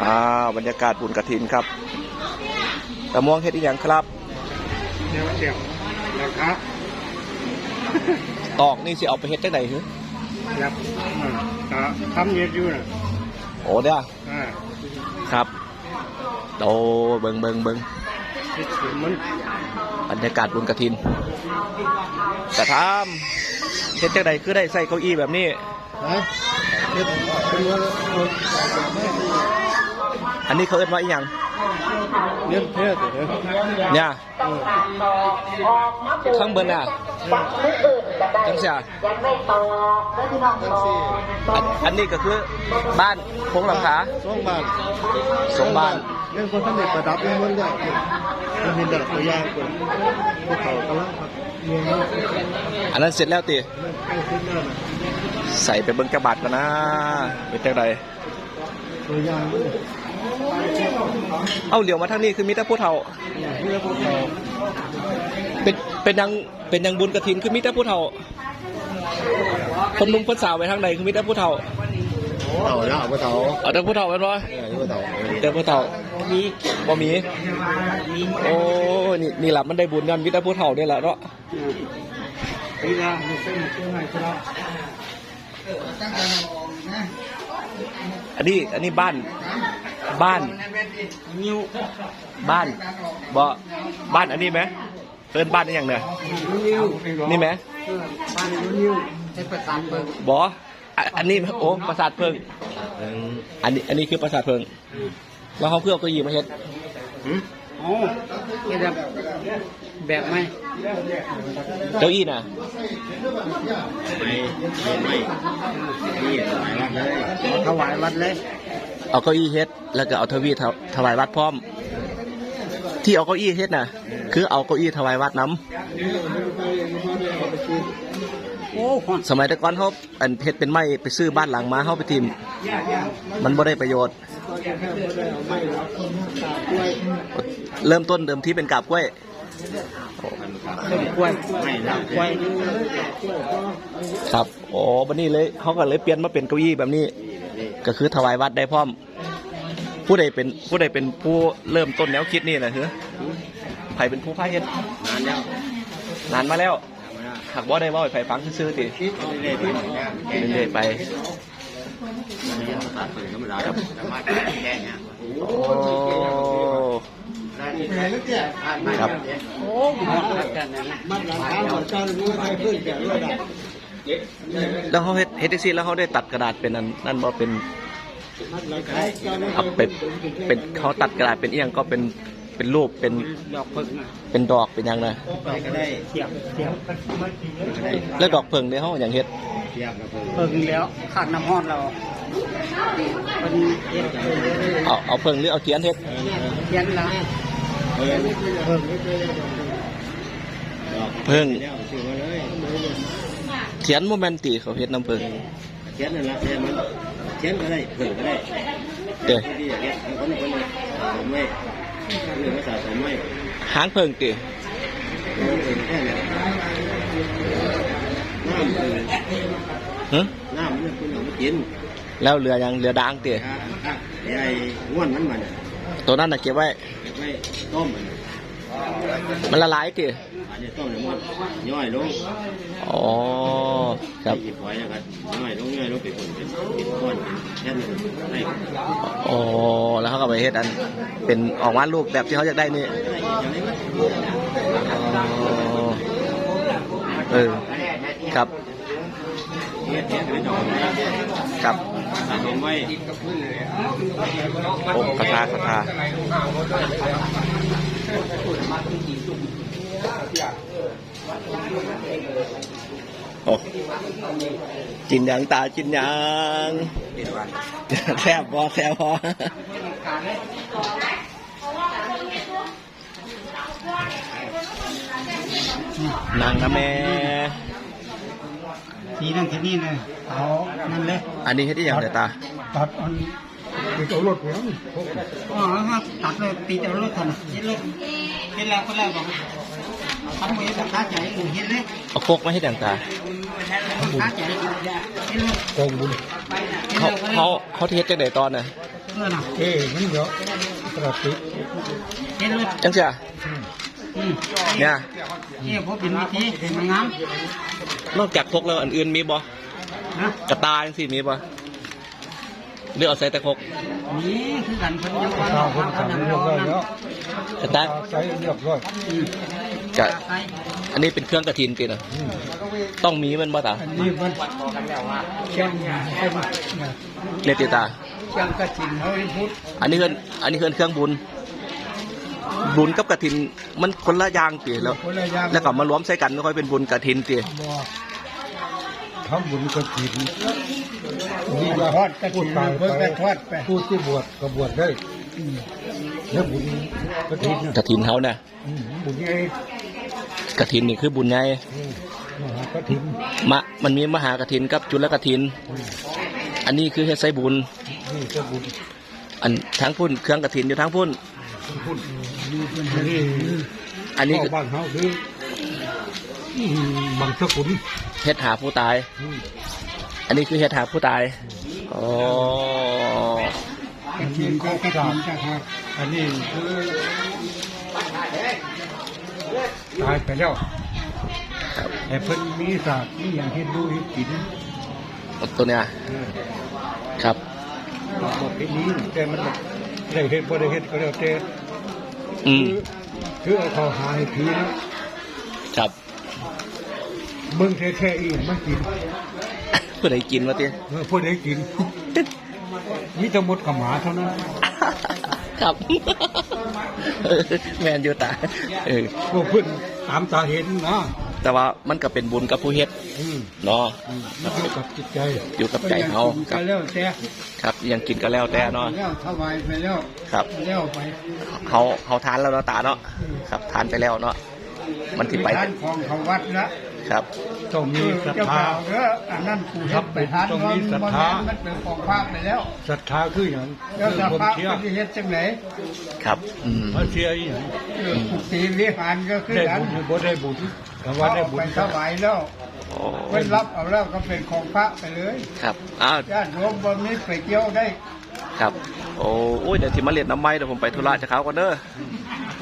อ่าบรรยากาศบุญกระถินครับตะม่วงเฮ็ดอีหยังครับเดี๋ยวเดี๋ยวนะครับตอกนี่สิเอาไปเฮ็ดจังได๋ฮึเดี๋ยวก็ทำเย็ดอยู่นะโอ้เด้ออ่าครับโตเบิ่งเบิ่งเบิ่งที่ถึงมันบรรยากาศบุญกระถินกระทำเฮ็ดจังไดคือได้ใส่เก้าอี้แบบนี้ฮะเฮ็ดเป็นว่าเอาอั นนี้เขาเอิ้นว่าอีหยังเลี้ยงเพศเหรอเนี่ยข้างบนอะจังเสียจังสี่อันอันนี้ก็คือบ้านโค้งหลังคาสองบ้านสองบ้านเรื่องคนท่านเด็กประดับเรื่องมันได้มันเห็นแต่ตัวอย่างคนพวกเขากำลังพักเมืองนั้นอันนั้นเสร็จแล้วตีใกล้ขึ้นแล้วนะใส่ไปเบิ้งกระบาดกันนะเป็นจังไดตัวอย่างมัน เนี่ยเอ้าเหลียวมาทางนี้คือมีแต่ผู้เฒ่าเพื่อพวกเขาเป็นเป็นยังเป็นยังบุญกระถินคือมีแต่ผู้เฒ่า คนหนุ่มคนสาวไปทางใดคือมีแต่ผู้เฒ่าเต่าละพวกเขาเอาแต่ผู้เฒ่าเป็นบ่เออพวกเขาแต่ผู้เฒ่ามีบ่มี โอ้ นี่นี่ล่ะมันได้บุญกันมีแต่ผู้เฒ่านี่แหละเนาะปีละหนึ่งเส้นเส้นไหนครับอันนี้อันนี้บ้าน บ้าน นิ้วบ้านบ่บ้านอันนี้ไหมเอินบ้านนี่อย่างเนี่ยนิ้วนี่ไหมบ้านนิ้วใช้ประสานเบิ่งบออะอันนี้โอ้ปราสาทเพิงอันนี้อันนี้คือปราสาทเพิงแล้วเขาเพื่อเอาเก็ยีมาเฮ็ดโอ้ยแบบแบบไหมเก้าอี้น่ะไม่ไม่นี่ถวายวัดเลย เอาเก้าอี้เฮ็ด แล้วก็เอาทวีถวายวัดพร้อม ที่เอาเก้าอี้เฮ็ดน่ะ คือเอาเก้าอี้ถวายวัดน้ำสมัยแต่ก่อนเขาอันเฮ็ดเป็นไม้ไปซื้อบ้านหลังมาเขาไปทิมมันบ่ได้ประโยชน์ เริ่มต้นเดิมที่เป็นกาบกล้วยกล้วยกล้วยครับโอ้บันนี้เลยเขาก็เลยเปลี่ยนมาเป็นเก้าอี้แบบนี้ ก็คือถวายวัดได้พร้อม ผู้ใดเป็นผู้ใดเป็นผู้เริ่มต้นแนวคิดนี่นะคือไผเป็นผู้พาเฮ็ดนานแล้วนานมาแล้วหากว่าได้เว่าให้ไผฟังซื่อๆติคิดเรื่อยๆเรื่อยๆไปตัดปืนธรรมดาครับสามารถแก้เนี่ยโอ้ครับ โอ้มันหลังคาหัวใจรู้ใครขึ้นแก่ด้วยนะแล้วเขาเฮ็ดเฮ็ดจังซี่แล้วเขาได้ตัดกระดาษเป็นอันนั่นบ่เป็นมันหลังคาจ้าเอาเป็นเป็นเขาตัดกระดาษเป็นเอียงก็เป็นเป็นรูปเป็นดอกพึ่งนะเป็นดอกเป็นหยังนะไปก็ได้เทียบเทียบแล้วดอกเพิงเนี่ยเขาอย่างเฮ็ดเทียบกับพึ่งแล้วขาดน้ำฮอดเราเป็นเทียบเอาเอาเพิงหรือเอาเทียนเฮ็ดเทียนละเพิ่งเพิงแล้วชื่อมาเลย เทียนโมเมนติเขาเฮ็ดน้ำเพิงเทียนนั่นละเทียนมันเทียนก็ได้เพิ่งก็ได้เด้อที่อย่างเงี้ยคนคนสมไม่เรื่องภาษาสมไม่หางเพิงติมันเป็นแค่ไหนน้ำเออฮะน้ำมันคุณเอามากินแล้วเรือยังเรือดางติอ่าอะไอ้ง่วนมันมันตัวนั้นน่ะเก็บไว้เก็บไว้ต้มมัน มันละลายติอันนี้ต้มในมันย่อยลงอ๋อครับหยิบไว้แล้วก็ย่อยลงย่อยลงไปคนเป็นเป็นก้อนเป็นแค่นั้นได้อ๋อแล้วเขาก็ไปเฮ็ดอัน เป็นออกมารูปแบบที่เขาอยากได้นี่ได้อย่างนี้มั้ยอ๋อเออครับเฮ็ดเฮ็ดเป็นดอกไม้ครับสะสมไว้โอ้คาถาคาถาโอ้ กินหยังตากินหยังแซ่บบ่แซ่บบ่นางนะแม่ทีนั่นทีนี่เลยเอานั่นเลย อันนี้เฮ็ดอีหยังเด้อตาตัดอัน ตีตัวรถแล้วอ๋อครับตัดเลยตีตัวรถทันเห็นเลยเห็นแล้วก็แล้วบอกทำไว้แต่ขาใจเห็นเลยเอาโคกมาให้ดังตาขาใจเห็นเลยโกงบุญเขาเขาเขาเทสจังไดตอนน่ะเพื่อนอะเอ้มันเยอะปกติเห็นเลยจังเสียเนี่ยนี่ผมเป็นวิธีเป็นงามนอกจากพกแล้วอันอื่นมีบ่กระตายจังซี่มีบ่ หรือเอาใส่แต่พกนี่คือกันคนยังวันข้าวคนเขาทำยังเรีรยบอร้อยนะแล้วกระตายใช้เรียบร้อยอืมกะไปอันนี้เป็นเครื่องกระถินตินะอืมต้องมีมันบ่ตาอันนี้มันแข้งใช่ไหมเนี่ยเนติตาแข้งกระชินเขาให้พุทธอันนี้เพิ่นอันนี้เพิ่นเครื่องบุญ บุญกับกระถินมันคนละอย่างติแล้วคนละอย่างแล้วก็มารวมใส่กันไม่ค่อยเป็นบุญกระถินติบอก ทำบุญกระถินนี่ก็ทอดกระถินเพิ่งทอดไปผู้ที่บวชก็บวชได้อืมแล้วบุญกระถินน่ะกระถินเฮานะอืมบุญไงกระถินนี่คือบุญใหญ่อืมมหากระถินมะมันมีมหากฐินกับจุลกฐินอืมอันนี้คือเฮ็ดไส้บุญนี่ก็บุญอันทั้งพุ่นเครื่องกฐินอยู่ทั้งพุ่นพุ่นนี่เป็นนี่อันนี้เข้าคือบ้านเขาคืออืม บางสกุลเฮ็ดหาผู้ตายอืมอันนี้คือเฮ็ดหาผู้ตายอ๋ออันนี้ก็กระถินนะครับอันนี้คือตายไปแล้วครับแต่เพิ่นมีศาสตร์มีอย่างที่ดูให้กินตัวเนี้ยเออครับบอกที่นี้แต่มันได้เฮ็ดบ่ได้เฮ็ดก็แล้วแต่อืมคือเอาเขาหาให้ผีนะครับ เบิ่งแท้ๆอีกมันกินผู้ใดกินวะติเออพวกได้กิน มีแต่หมดกับหมาเท่านั้น ครับเออแมนอยู่ตาเออพวกเพิ่นตามตาเห็นนะแต่ว่ามันก็เป็นบุญกับผู้เฮ็ดอืมเนาะอืมมันอยู่กับจิตใจอยู่กับใจเฮาคก็รับแล้วแต่ครับ ยังกินก็แล้วแต่เนาะแล้วถวายไปแล้วครับแล้วไปเขาเขาทานแล้วเนาะตาเนาะครับทานไปแล้วเนาะ มันสิไปทานของเขาวัดละครับ ต้องมีศรัทเจ้าธาบ่าวเด้ออันนั้นกูเฮ็ดไปทานต้องว่ามีศรัทธา มันเป็นของพระไปแล้วศรัทธาคืออย่างแล้วสความภาพเชื่อมันจะเฮ็ดจังไหนครับ อืมพระเชื่ออีหยังเออกุฏิวิหารก็คือได้กันบุญหรือบ่ได้บุญแต่ว่าเขาได้เอาบุไปญถวายแล้วโอ้เพิ่นรับเอาแล้วก็เป็นของพระไปเลยครับ อ้าว ญาติโยมบ่มีไปเกี่ยวได้ ครับ โอ้โอ้ยเดี๋ยวที่มาเรียนน้ำไม้เดี๋ยวผมไปธุระจะเขาก่อนเด้อ